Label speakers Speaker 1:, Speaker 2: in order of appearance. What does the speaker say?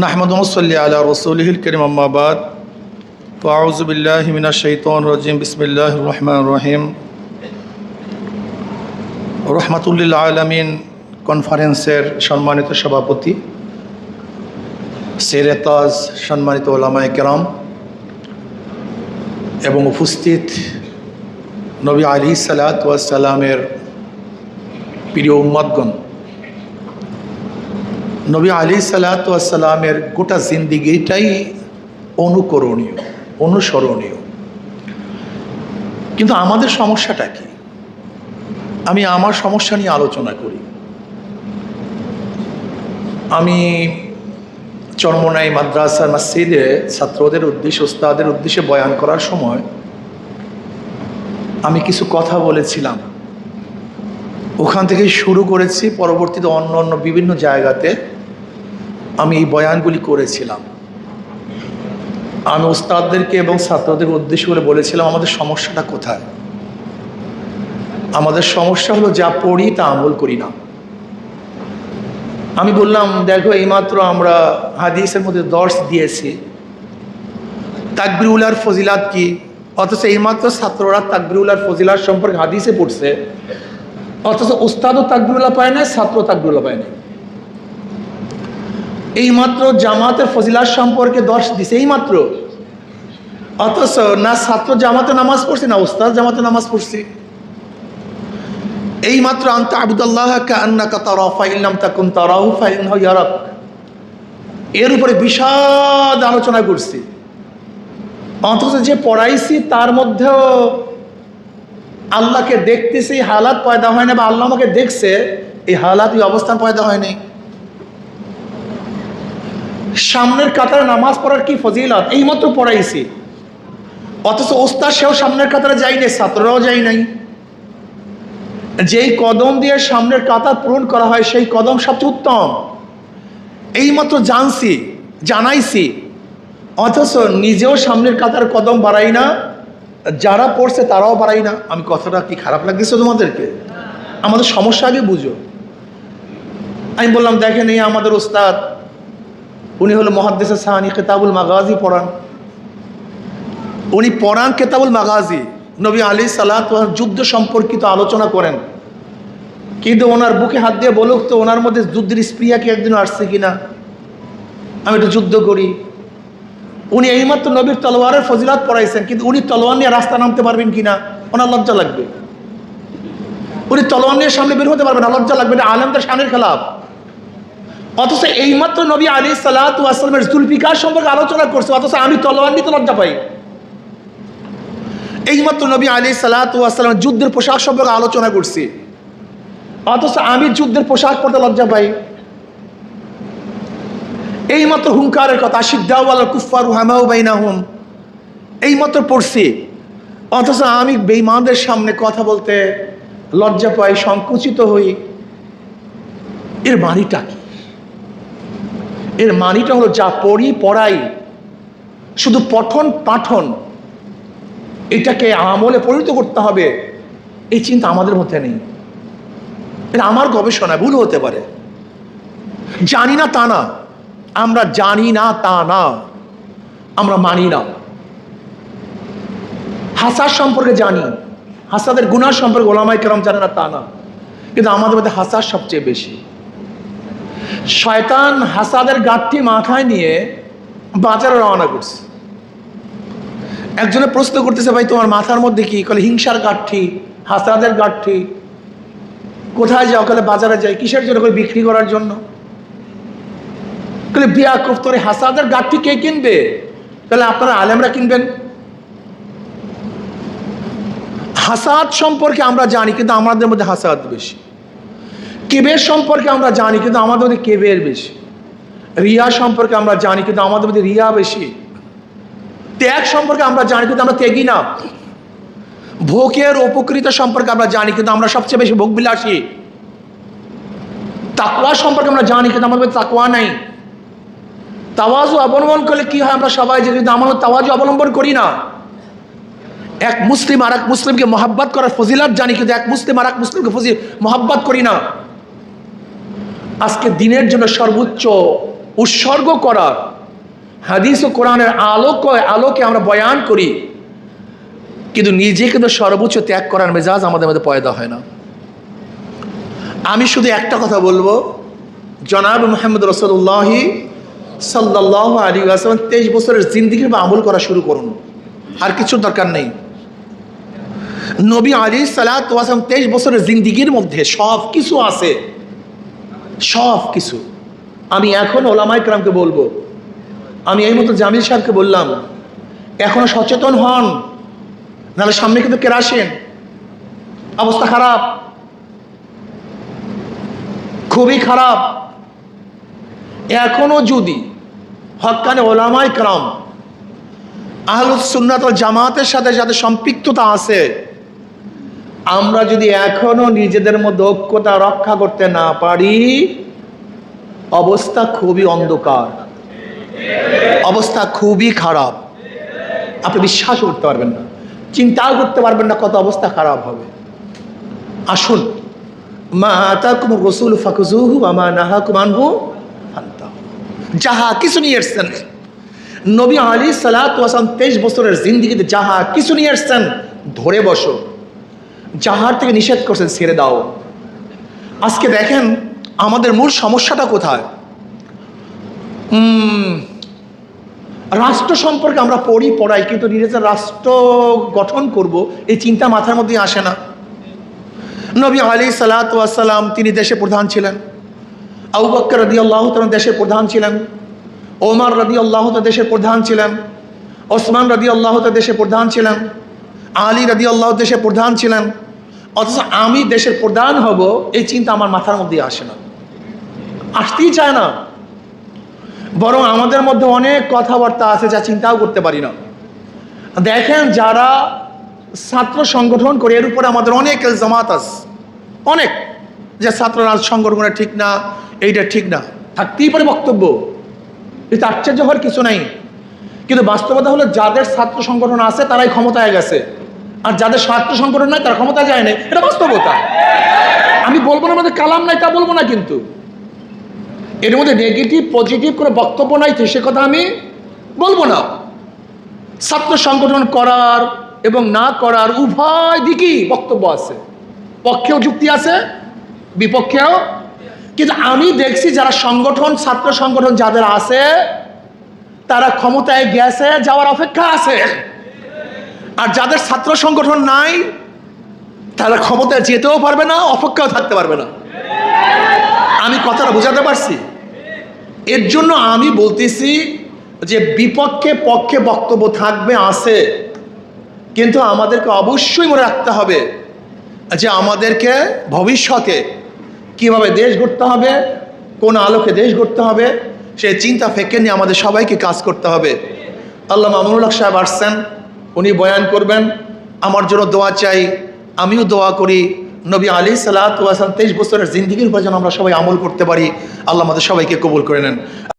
Speaker 1: নাহমদ মসল্লি আলা রসুলহিল করিম আম্মাবাদ ফাউজবিল্লাহ হিমিনা শৈতন রাজিম বিসমিল্লাহ রহমান রহিম রহমাতুল্লিল আলমিন কনফারেন্সের সম্মানিত সভাপতি সেরেতাজ সম্মানিত ওলামায় কেরাম, এবং উপস্থিত নবী আলী সালাত ওয়াসালামের প্রিয় উম্মাদগণ। নবী আলী সালাতামের গোটা জিন্দিগিটাই অনুকরণীয়, অনুসরণীয়। কিন্তু আমাদের সমস্যাটা কি? আমি আমার সমস্যা নিয়ে আলোচনা করি। আমি চরমনাই মাদ্রাসার মসজিদে ছাত্রদের উদ্দেশ্যে ওস্তাদের উদ্দেশ্যে বয়ান করার সময় আমি কিছু কথা বলেছিলাম। ওখান থেকে শুরু করেছি, পরবর্তীতে অন্য অন্য বিভিন্ন জায়গাতে আমি এই বয়ানগুলি করেছিলাম। আমি ওস্তাদদেরকে এবং ছাত্রদের উদ্দেশ্য করে বলেছিলাম, আমাদের সমস্যাটা কোথায়? আমাদের সমস্যা হলো যা পড়ি তা আমল করি না। আমি বললাম, দেখো, এইমাত্র আমরা হাদিসের মধ্যে দর্শ দিয়েছি। তাকবিরুলার ফজিলাত কি? অথচ এইমাত্র ছাত্ররা তাকবিরুলার ফজিলাত সম্পর্কে হাদিসে পড়ছে। অথচ উস্তাদও তাকবিরুল্লাহ পায় না ছাত্র তাকবিরুল্লাহ পায় না এইমাত্র জামাতের ফজিলাত সম্পর্কে দর্শ দিছে, এইমাত্র। অথচ না ছাত্র জামাতে নামাজ পড়ছে, না উস্তাদ জামাতে নামাজ পড়ছে। এইমাত্র আন্তা আবুদাল্লাহ তাকুন তারাহু এর উপরে বিশাদ আলোচনা করছি। অথচ যে পড়াইছি, তার মধ্যেও আল্লাহকে দেখতেছি হালাত পয়দা হয় না বা আল্লাহ আমাকে দেখছে, এই হালাত অবস্থান পয়দা হয়নি সামনের কাতারে নামাজ পড়ার কি ফজিলত? এইমাত্র পড়াইছি। অথচ ওস্তাদ সেও সামনের কাতারে যাই নাই, ছাত্ররাও যাই নাই। যেই কদম দিয়ে সামনের কাতার পূরণ করা হয়, সেই কদম সবচেয়ে উত্তম। এইমাত্র জানছি, জানাইছি। অথচ নিজেও সামনের কাতার কদম বাড়াই না, যারা পড়ছে তারাও বাড়াই না। আমি কথাটা কি খারাপ লাগতেছে তোমাদেরকে? আমাদের সমস্যা আগে বুঝো। আমি বললাম, দেখেন এই আমাদের ওস্তাদ উনি হলো মহাদ্দেসা সাহানি কেতাবুল মাগাজি পড়ান। উনি পড়ান কেতাবুল মাগাজি। নবী আলী সালাত যুদ্ধ সম্পর্কিত আলোচনা করেন। কিন্তু ওনার বুকে হাত দিয়ে বলুক তো, ওনার মধ্যে যুদ্ধের স্প্রিয়া কি একদিন আসছে কিনা? আমি একটু যুদ্ধ করি। উনি এইমাত্র নবীর তলোয়ারের ফজিলাত পড়াইছেন, কিন্তু উনি তলোয়ার নিয়ে রাস্তা নামতে পারবেন কিনা? ওনার লজ্জা লাগবে। উনি তলোয়ার নিয়ে সামনে বের হতে পারবেন লজ্জা লাগবে না। আলমদের শানের খেলাফ। অথচ এইমাত্র নবী আলী সালাতামের জুলফিকার সম্পর্কে আলোচনা করছে, অথচ আমি তলোয়ার নিতে লজ্জা পাই। এইমাত্র নবী আলী সালাতামের যুদ্ধের পোশাক সম্পর্কে আলোচনা করছি। অথচ আমি যুদ্ধের পোশাক পরতে লজ্জা পাই। এইমাত্র হুঙ্কারের কথা সিদ্ধাওয়াল কুফার হামাউ বাইনা হুম এইমাত্র পড়ছি। অথচ আমি বেইমানদের সামনে কথা বলতে লজ্জা পাই, সংকুচিত হই। এর মানিটা কি? এর মানিটা হলো যা পড়ি, পড়াই। শুধু পঠন, পাঠন। এটাকে আমলে পরিণত করতে হবে। এই চিন্তা আমাদের মধ্যে নেই। এটা আমার গবেষণা ভুল হতে পারে। জানি না তা না। আমরা জানি না তা না। আমরা মানি না। হাসার সম্পর্কে জানি। হাসাদের গুনার সম্পর্কে ওলামাই কেরম জানে না তা না। কিন্তু আমাদের মধ্যে হাসার সবচেয়ে বেশি। শয়তান হাসাদের গাঠটি মাথায় নিয়ে বাজারে রওনা করছে। একজনে প্রশ্ন করতেছে, ভাই, তোমার মাথার মধ্যে কি? কলে, হিংসার গাঠি হাসাদের গাঠি কোথায় যাও? কলে, বাজারে যাই। কিসের জন্য? করে বিক্রি করার জন্য। কলে, বিয়া তোর, হাসাদের গাঠটি কে কিনবে? তাহলে আপনারা আলেমরা কিনবেন। হাসাদ সম্পর্কে আমরা জানি, কিন্তু আমাদের মধ্যে হাসাদ বেশি। কেবের সম্পর্কে আমরা জানি, কিন্তু আমাদের মধ্যে কেবের বেশি। রিয়া সম্পর্কে আমরা জানি, কিন্তু আমাদের মধ্যে রিয়া বেশি। ত্যাগ সম্পর্কে আমরা জানি, কিন্তু আমরা ত্যাগই না। ভোগের উপকৃত সম্পর্কে আমরা জানি, কিন্তু আমরা সবচেয়ে বেশি ভোগ বিলাসী তাকুয়া সম্পর্কে আমরা জানি, কিন্তু আমাদের তাকুয়া নাই। তাওয়াজু অবলম্বন করলে কি হয় আমরা সবাই যে কিন্তু আমরা তাওয়াজু অবলম্বন করি না। এক মুসলিম আর এক মুসলিমকে মহাব্বাত করার ফজিলাত জানি, কিন্তু এক মুসলিম আর এক মুসলিমকে ফজিল মহাব্বাত করি না। আজকে দিনের জন্য সর্বোচ্চ উৎসর্গ করার হাদিস ও কোরআনের আলোক আলোকে আমরা বয়ান করি। কিন্তু নিজে কিন্তু সর্বোচ্চ ত্যাগ করার মেজাজ আমাদের মধ্যে পয়দা হয় না। আমি শুধু একটা কথা বলব। জনাব মোহাম্মদ রসুল্লাহি সাল্লাহ আলী আসলাম তেইশ বছরের জিন্দিগির বা আমল করা শুরু করুন। আর কিছুর দরকার নেই। নবী আলী সালাম তেইশ বছরের জিন্দিগির মধ্যে সব কিছু আছে। সব কিছু আমি এখন ওলামাই ক্রামকে বলব, আমি এই মতো জামিল সাহেবকে বললাম, এখনও সচেতন হন, নাহলে সামনে কিন্তু কেরাসেন অবস্থা খারাপ। খুবই খারাপ। এখনও যদি হকানে ওলামাই ক্রাম আহলুসুন্নাত জামাতের সাথে যাদের সম্পৃক্ততা আছে আমরা যদি এখনও নিজেদের মধ্যে ঐক্যতা রক্ষা করতে না পারি, অবস্থা খুবই অন্ধকার। অবস্থা খুবই খারাপ। আপনি বিশ্বাস করতে পারবেন না, চিন্তাও করতে পারবেন না কত অবস্থা খারাপ হবে। আসুন, মা আতাকুম রসুল যাহা কিছু নিয়ে এসছেন, নবী আলী সালাত তেইশ বছরের জিন্দিগিতে যাহা কিছু নিয়ে এসছেন, ধরে বসো। যাহার থেকে নিষেধ করছেন, ছেড়ে দাও। আজকে দেখেন, আমাদের মূল সমস্যাটা কোথায়? রাষ্ট্র সম্পর্কে আমরা পড়ি, পড়াই, কিন্তু নিজেদের রাষ্ট্র গঠন করব, এই চিন্তা মাথার মধ্যে আসে না। নবী আলী সালাতাম তিনি দেশে প্রধান ছিলেন। আবু বক্কর রদি আল্লাহ দেশের প্রধান ছিলেন। ওমার রদি আল্লাহ দেশের প্রধান ছিলেন। ওসমান রদি আল্লাহ দেশে প্রধান ছিলেন। আলী রদি আল্লাহ দেশের প্রধান ছিলেন। অথচ আমি দেশের প্রধান হব, এই চিন্তা আমার মাথার মধ্যে আসে না। আসতেই চায় না। বরং আমাদের মধ্যে অনেক কথাবার্তা আছে যা চিন্তাও করতে পারি না। দেখেন যারা ছাত্র সংগঠন করে, এর উপরে আমাদের অনেক জামাত আছে। অনেক। যে ছাত্র রাজ সংগঠনে ঠিক না, এইটা ঠিক না। থাকতেই পারে বক্তব্য। এটা আশ্চর্য হওয়ার কিছু নাই। কিন্তু বাস্তবতা হলো যাদের ছাত্র সংগঠন আছে, তারাই ক্ষমতায় গেছে। আর যাদের স্বার্থ সংগঠন নাই, তার ক্ষমতা যায় নাই, এটা বাস্তবতা। আমি বলব না আমাদের কালাম নাই, তা বলব না কিন্তু। এর মধ্যে নেগেটিভ পজিটিভ কোনো বক্তব্য নাই সে কথা আমি বলব না। ছাত্র সংগঠন করার এবং না করার উভয় দিকই বক্তব্য আছে। পক্ষেও যুক্তি আছে, বিপক্ষেও। কিন্তু আমি দেখছি যারা সংগঠন, ছাত্র সংগঠন যাদের আছে, তারা ক্ষমতায় গেছে, যাওয়ার অপেক্ষা আছে। আর যাদের ছাত্র সংগঠন নাই, তারা ক্ষমতায় যেতেও পারবে না, অপেক্ষাও থাকতে পারবে না। আমি কথাটা বোঝাতে পারছি? এর জন্য আমি বলতেছি যে বিপক্ষে পক্ষে বক্তব্য থাকবে, আছে। কিন্তু আমাদেরকে অবশ্যই মনে রাখতে হবে যে আমাদেরকে ভবিষ্যতে কীভাবে দেশ গড়তে হবে, কোন আলোকে দেশ গড়তে হবে, সেই চিন্তা, ফেঁকে নিয়ে আমাদের সবাইকে কাজ করতে হবে। আল্লাহ মামুনুল্লাহ সাহেব আসছেন। উনি বয়ান করবেন, আমার জন্য দোয়া চাই, আমিও দোয়া করি। নবী আলী সালাত তেইশ বছরের জিন্দিগির উপর যেন আমরা সবাই আমল করতে পারি। আল্লাহ আমাদের সবাইকে কবুল করে নেন।